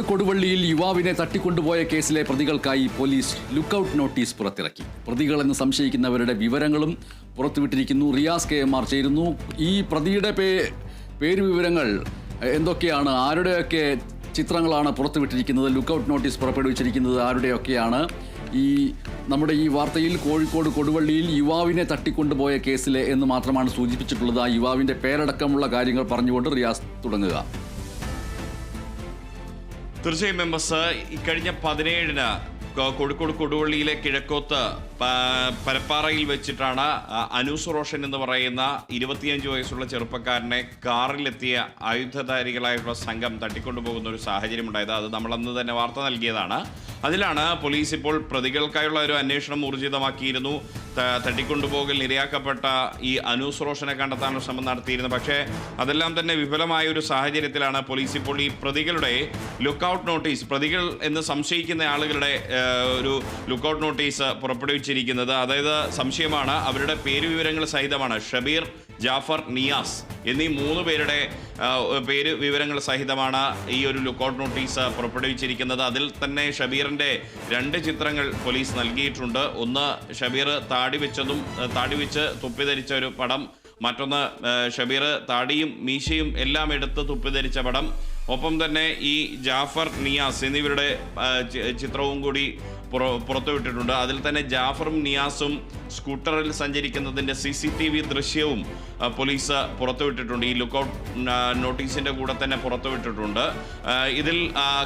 കൊടുവള്ളിയിൽ യുവാവിനെ തട്ടിക്കൊണ്ടുപോയ കേസിലെ പ്രതികൾക്കായി പോലീസ് ലുക്കൌട്ട് നോട്ടീസ് പുറത്തിറക്കി. പ്രതികളെന്ന് സംശയിക്കുന്നവരുടെ വിവരങ്ങളും പുറത്തുവിട്ടിരിക്കുന്നു. റിയാസ് കെ എം ആർ ചേരുന്നു. ഈ പ്രതിയുടെ പേ പേര് വിവരങ്ങൾ എന്തൊക്കെയാണ്? ആരുടെയൊക്കെ ചിത്രങ്ങളാണ് പുറത്തുവിട്ടിരിക്കുന്നത്? Lookout notice പുറപ്പെടുവിച്ചിരിക്കുന്നത് ആരുടെയൊക്കെയാണ്? ഈ നമ്മുടെ ഈ വാർത്തയിൽ കോഴിക്കോട് കൊടുവള്ളിയിൽ യുവാവിനെ തട്ടിക്കൊണ്ടുപോയ കേസിലെ എന്ന് മാത്രമാണ് സൂചിപ്പിച്ചിട്ടുള്ളത്. ആ യുവാവിന്റെ പേരടക്കമുള്ള കാര്യങ്ങൾ പറഞ്ഞുകൊണ്ട് റിയാസ് തുടങ്ങുക. തീർച്ചയായും മെമ്പേഴ്സ് ഇക്കഴിഞ്ഞ പതിനേഴിന് കോഴിക്കോട് കൊടുവള്ളിയിലെ കിഴക്കോത്ത് പരപ്പാറയിൽ വെച്ചിട്ടാണ് അനൂസ് റോഷൻ എന്ന് പറയുന്ന ഇരുപത്തിയഞ്ച് വയസ്സുള്ള ചെറുപ്പക്കാരനെ കാറിലെത്തിയ ആയുധധാരികളായിട്ടുള്ള സംഘം തട്ടിക്കൊണ്ടുപോകുന്ന ഒരു സാഹചര്യം ഉണ്ടായത്. അത് നമ്മൾ അന്ന് തന്നെ വാർത്ത നൽകിയതാണ്. അതിലാണ് പോലീസ് ഇപ്പോൾ പ്രതികൾക്കായുള്ള ഒരു അന്വേഷണം ഊർജിതമാക്കിയിരുന്നു. തട്ടിക്കൊണ്ടുപോകൽ ഇരയാക്കപ്പെട്ട ഈ അനൂസ് റോഷനെ കണ്ടെത്താനുള്ള ശ്രമം നടത്തിയിരുന്നു. പക്ഷേ അതെല്ലാം തന്നെ വിഫലമായ ഒരു സാഹചര്യത്തിലാണ് പോലീസ് ഇപ്പോൾ ഈ പ്രതികളുടെ ലുക്കൌട്ട് നോട്ടീസ് പ്രതികൾ എന്ന് സംശയിക്കുന്ന ആളുകളുടെ ഒരു ലുക്കൌട്ട് നോട്ടീസ് പുറപ്പെടുവിച്ചിരിക്കുന്നത്. അതായത് സംശയമാണ് അവരുടെ പേരുവിവരങ്ങൾ സഹിതമാണ് ഷബീർ ജാഫർ നിയാസ് എന്നീ മൂന്ന് പേരുടെ പേര് വിവരങ്ങൾ സഹിതമാണ് ഈ ഒരു ലുക്കൌട്ട് നോട്ടീസ് പുറപ്പെടുവിച്ചിരിക്കുന്നത്. അതിൽ തന്നെ ഷബീറിന്റെ രണ്ട് ചിത്രങ്ങൾ പോലീസ് നൽകിയിട്ടുണ്ട്. ഒന്ന് ഷബീർ താടി വെച്ചതും താടി വെച്ച് തുപ്പി ധരിച്ച ഒരു പടം. മറ്റൊന്ന് ഷബീർ താടിയും മീശയും എല്ലാം എടുത്ത് തുപ്പി ധരിച്ച പടം. ഒപ്പം തന്നെ ഈ ജാഫർ നിയാസ് എന്നിവരുടെ ചിത്രവും കൂടി പുറത്തുവിട്ടിട്ടുണ്ട്. അതിൽ തന്നെ ജാഫറും നിയാസും സ്കൂട്ടറിൽ സഞ്ചരിക്കുന്നതിന്റെ സി സി ടി വി ദൃശ്യവും പോലീസ് പുറത്തുവിട്ടിട്ടുണ്ട്. ഈ ലുക്കൗട്ട് നോട്ടീസിന്റെ കൂടെ തന്നെ പുറത്തുവിട്ടിട്ടുണ്ട്. ഇതിൽ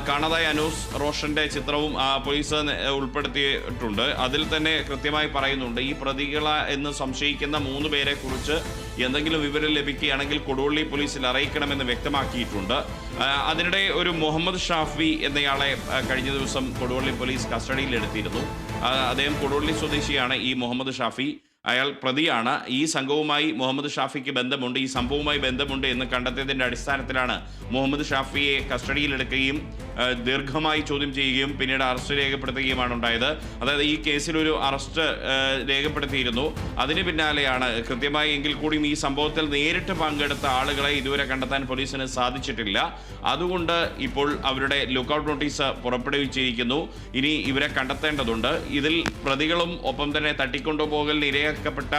കാണാതായ അനൂസ് റോഷന്റെ ചിത്രവും പോലീസ് ഉൾപ്പെടുത്തിയിട്ടുണ്ട്. അതിൽ തന്നെ കൃത്യമായി പറയുന്നുണ്ട് ഈ പ്രതികള എന്ന് സംശയിക്കുന്ന മൂന്ന് പേരെ കുറിച്ച് എന്തെങ്കിലും വിവരം ലഭിക്കുകയാണെങ്കിൽ കൊടുവള്ളി പോലീസിൽ അറിയിക്കണമെന്ന് വ്യക്തമാക്കിയിട്ടുണ്ട്. അതിനിടെ ഒരു മുഹമ്മദ് ഷാഫി എന്നയാളെ കഴിഞ്ഞ ദിവസം കൊടുവള്ളി പോലീസ് കസ്റ്റഡിയിലെടുത്തിരുന്നു അദ്ദേഹം കൊടുവള്ളി സ്വദേശിയാണ് ഈ മുഹമ്മദ് ഷാഫി. അയാൾ പ്രതിയാണ്. ഈ സംഘവുമായി മുഹമ്മദ് ഷാഫിക്ക് ബന്ധമുണ്ട്. ഈ സംഭവവുമായി ബന്ധമുണ്ട് എന്ന് കണ്ടെത്തിയതിന്റെ അടിസ്ഥാനത്തിലാണ് മുഹമ്മദ് ഷാഫിയെ കസ്റ്റഡിയിലെടുക്കുകയും ദീർഘമായി ചോദ്യം ചെയ്യുകയും പിന്നീട് അറസ്റ്റ് രേഖപ്പെടുത്തുകയുമാണ് ഉണ്ടായത്. അതായത് ഈ കേസിൽ ഒരു അറസ്റ്റ് രേഖപ്പെടുത്തിയിരുന്നു. അതിന് പിന്നാലെയാണ് കൃത്യമായി എങ്കിൽ കൂടിയും ഈ സംഭവത്തിൽ നേരിട്ട് പങ്കെടുത്ത ആളുകളെ ഇതുവരെ കണ്ടെത്താൻ പോലീസിന് സാധിച്ചിട്ടില്ല. അതുകൊണ്ട് ഇപ്പോൾ അവരുടെ ലുക്കൌട്ട് നോട്ടീസ് പുറപ്പെടുവിച്ചിരിക്കുന്നു. ഇനി ഇവരെ കണ്ടെത്തേണ്ടതുണ്ട്. ഇതിൽ പ്രതികളും ഒപ്പം തന്നെ തട്ടിക്കൊണ്ടുപോകൽ ഇരയാക്കപ്പെട്ട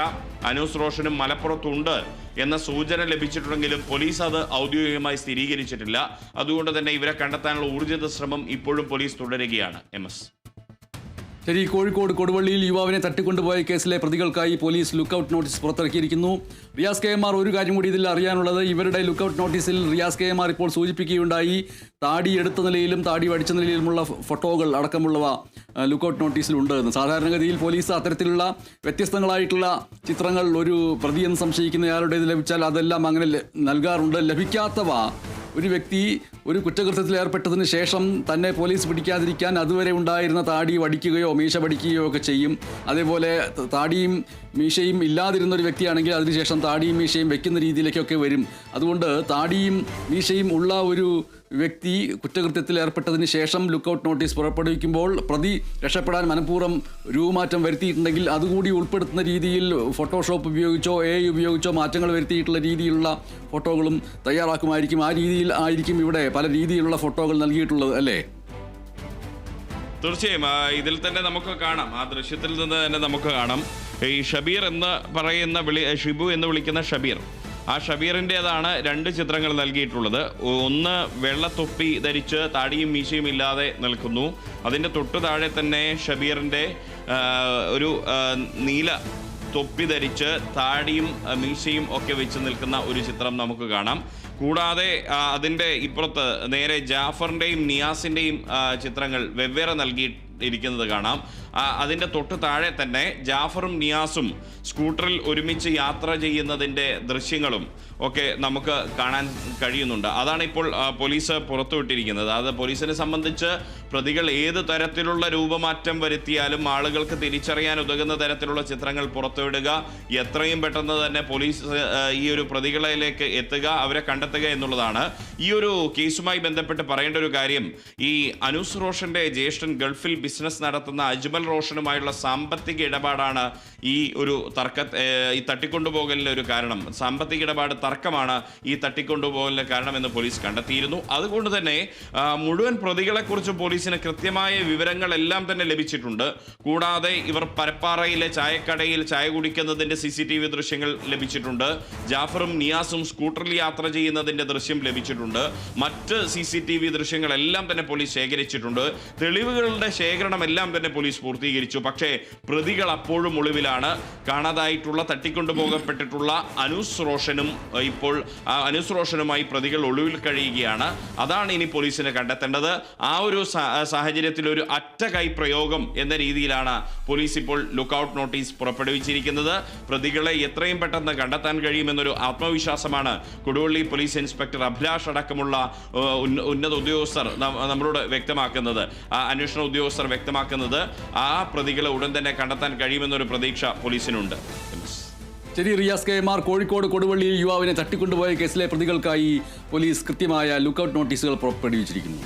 അനൂസ് റോഷനും മലപ്പുറത്തുണ്ട് എന്ന സൂചന ലഭിച്ചിട്ടുണ്ടെങ്കിലും പോലീസ് അത് ഔദ്യോഗികമായി സ്ഥിരീകരിച്ചിട്ടില്ല. അതുകൊണ്ട് തന്നെ ഇവരെ കണ്ടെത്താനുള്ള ഊർജിത ശ്രമം ഇപ്പോഴും പോലീസ് തുടരുകയാണ്. എം ശരി കോഴിക്കോട് കൊടുവള്ളിയിൽ യുവാവിനെ തട്ടിക്കൊണ്ടുപോയ കേസിലെ പ്രതികൾക്കായി പോലീസ് ലുക്കൌട്ട് നോട്ടീസ് പുറത്തിറക്കിയിരിക്കുന്നു. റിയാസ് കെ എം ആർ ഒരു കാര്യം കൂടി ഇതിൽ അറിയാനുള്ളത്. ഇവരുടെ ലുക്കൌട്ട് നോട്ടീസിൽ റിയാസ് കെ എമാർ ഇപ്പോൾ സൂചിപ്പിക്കുകയുണ്ടായി. താടി എടുത്ത നിലയിലും താടി വടിച്ച നിലയിലുമുള്ള ഫോട്ടോകൾ അടക്കമുള്ളവ ലുക്കൌട്ട് നോട്ടീസിലുണ്ട് എന്ന്. സാധാരണഗതിയിൽ പോലീസ് അത്തരത്തിലുള്ള വ്യത്യസ്തങ്ങളായിട്ടുള്ള ചിത്രങ്ങൾ ഒരു പ്രതിയെന്ന് സംശയിക്കുന്നയാളുടേത് ലഭിച്ചാൽ അതെല്ലാം അങ്ങനെ നൽകാറുണ്ട്. ലഭിക്കാത്തവ ഒരു വ്യക്തി ഒരു കുറ്റകൃത്യത്തിൽ ഏർപ്പെട്ടതിന് ശേഷം തന്നെ പോലീസ് പിടിക്കാതിരിക്കാൻ അതുവരെ ഉണ്ടായിരുന്ന താടി വടിക്കുകയോ മീശ വടിക്കുകയോ ഒക്കെ ചെയ്യും. അതേപോലെ താടിയും മീശയും ഇല്ലാതിരുന്ന ഒരു വ്യക്തിയാണെങ്കിൽ അതിനുശേഷം താടിയും മീശയും വെക്കുന്ന രീതിയിലേക്കൊക്കെ വരും. അതുകൊണ്ട് താടിയും മീശയും ഉള്ള ഒരു വ്യക്തി കുറ്റകൃത്യത്തിൽ ഏർപ്പെട്ടതിന് ശേഷം ലുക്കൌട്ട് നോട്ടീസ് പുറപ്പെടുവിക്കുമ്പോൾ പ്രതി രക്ഷപ്പെടാൻ മനഃപൂർവം രൂപമാറ്റം വരുത്തിയിട്ടുണ്ടെങ്കിൽ അതുകൂടി ഉൾപ്പെടുത്തുന്ന രീതിയിൽ ഫോട്ടോഷോപ്പ് ഉപയോഗിച്ചോ എ ഉപയോഗിച്ചോ മാറ്റങ്ങൾ വരുത്തിയിട്ടുള്ള രീതിയിലുള്ള ഫോട്ടോകളും തയ്യാറാക്കുമായിരിക്കും. ആ രീതിയിൽ ആയിരിക്കും ഇവിടെ പല രീതിയിലുള്ള ഫോട്ടോകൾ നൽകിയിട്ടുള്ളത് അല്ലേ? തീർച്ചയായും ഇതിൽ തന്നെ നമുക്ക് കാണാം. ആ ദൃശ്യത്തിൽ നിന്ന് തന്നെ നമുക്ക് കാണാം. ഈ ഷബീർ എന്ന് പറയുന്ന വിളി ഷിബു എന്ന് വിളിക്കുന്ന ഷബീർ. ആ ഷബീറിന്റെതാണ് രണ്ട് ചിത്രങ്ങൾ നൽകിയിട്ടുള്ളത്. ഒന്ന് വെള്ളത്തൊപ്പി ധരിച്ച് താടിയും മീശയും ഇല്ലാതെ നിൽക്കുന്നു. അതിന്റെ തൊട്ടു താഴെ തന്നെ ഷബീറിന്റെ ഒരു നീല തൊപ്പി ധരിച്ച് താടിയും മീശയും ഒക്കെ വെച്ച് നിൽക്കുന്ന ഒരു ചിത്രം നമുക്ക് കാണാം. കൂടാതെ അതിന്റെ ഇപ്പുറത്ത് നേരെ ജാഫറിന്റെയും നിയാസിന്റെയും ചിത്രങ്ങൾ വെവ്വേറെ നൽകിയിരിക്കുന്നത് കാണാം. അതിന്റെ തൊട്ട് താഴെ തന്നെ ജാഫറും നിയാസും സ്കൂട്ടറിൽ ഒരുമിച്ച് യാത്ര ചെയ്യുന്നതിന്റെ ദൃശ്യങ്ങളും ഒക്കെ നമുക്ക് കാണാൻ കഴിയുന്നുണ്ട്. അതാണ് ഇപ്പോൾ പോലീസ് പുറത്തുവിട്ടിരിക്കുന്നത്. അത് പോലീസിനെ സംബന്ധിച്ച് പ്രതികൾ ഏത് തരത്തിലുള്ള രൂപമാറ്റം വരുത്തിയാലും ആളുകൾക്ക് തിരിച്ചറിയാൻ ഉതകുന്ന തരത്തിലുള്ള ചിത്രങ്ങൾ പുറത്തുവിടുക എത്രയും പെട്ടെന്ന് തന്നെ പോലീസ് ഈ ഒരു പ്രതികളിലേക്ക് എത്തുക അവരെ കണ്ടെത്തുക എന്നുള്ളതാണ്. ഈ ഒരു കേസുമായി ബന്ധപ്പെട്ട് പറയേണ്ട ഒരു കാര്യം ഈ അനൂസ് റോഷന്റെ ജ്യേഷ്ഠൻ ഗൾഫിൽ ബിസിനസ് നടത്തുന്ന അജ്മൽ റോഷനുമായുള്ള സാമ്പത്തിക ഇടപാടാണ് ഈ ഒരു തർക്ക ഈ തട്ടിക്കൊണ്ടുപോകലിന് ഒരു കാരണം. സാമ്പത്തിക ഇടപാട് തർക്കമാണ് ഈ തട്ടിക്കൊണ്ടുപോകലിന് കാരണമെന്ന് പോലീസ് കണ്ടെത്തിയിരുന്നു. അതുകൊണ്ട് തന്നെ മുഴുവൻ പ്രതികളെക്കുറിച്ച് പോലീസിന് കൃത്യമായ വിവരങ്ങളെല്ലാം തന്നെ ലഭിച്ചിട്ടുണ്ട്. കൂടാതെ ഇവർ പരപ്പാറയിലെ ചായക്കടയിൽ ചായ കുടിക്കുന്നതിന്റെ സി സി ടി വി ദൃശ്യങ്ങൾ ലഭിച്ചിട്ടുണ്ട്. ജാഫറും നിയാസും സ്കൂട്ടറിൽ യാത്ര ചെയ്യുന്നതിന്റെ ദൃശ്യം ലഭിച്ചിട്ടുണ്ട്. മറ്റ് സി സി ടി വി ദൃശ്യങ്ങളെല്ലാം തന്നെ പോലീസ് ശേഖരിച്ചിട്ടുണ്ട്. തെളിവുകളുടെ എല്ലാം തന്നെ പോലീസ് പൂർത്തീകരിച്ചു. പക്ഷേ പ്രതികൾ അപ്പോഴും ഒളിവിലാണ്. കാണാതായിട്ടുള്ള തട്ടിക്കൊണ്ടുപോകപ്പെട്ടിട്ടുള്ള അനൂസ് ഇപ്പോൾ അനുസ്രോഷനുമായി പ്രതികൾ ഒളിവിൽ കഴിയുകയാണ്. അതാണ് ഇനി പോലീസിനെ കണ്ടെത്തേണ്ടത്. ആ ഒരു സാഹചര്യത്തിൽ ഒരു അറ്റകൈ പ്രയോഗം എന്ന രീതിയിലാണ് പോലീസ് ഇപ്പോൾ ലുക്കൌട്ട് നോട്ടീസ് പുറപ്പെടുവിച്ചിരിക്കുന്നത്. പ്രതികളെ എത്രയും പെട്ടെന്ന് കണ്ടെത്താൻ കഴിയുമെന്നൊരു ആത്മവിശ്വാസമാണ് കൊടുവള്ളി പോലീസ് ഇൻസ്പെക്ടർ അഭിലാഷ് അടക്കമുള്ള ഉന്നത ഉദ്യോഗസ്ഥർ നമ്മളോട് വ്യക്തമാക്കുന്നത്. അന്വേഷണ ഉദ്യോഗസ്ഥർ വ്യക്തമാക്കുന്നത് ആ പ്രതികളെ ഉടൻ തന്നെ കണ്ടെത്താൻ കഴിയുമെന്നൊരു പ്രതീക്ഷ പോലീസിനുണ്ട്. ശരി റിയാസ് കെ. ആർ. കോഴിക്കോട് കൊടുവള്ളിയിൽ യുവാവിനെ തട്ടിക്കൊണ്ടുപോയ കേസിലെ പ്രതികൾക്കായി പോലീസ് കൃത്യമായ ലുക്കൌട്ട് നോട്ടീസുകൾ പുറപ്പെടുവിച്ചിരിക്കുന്നു.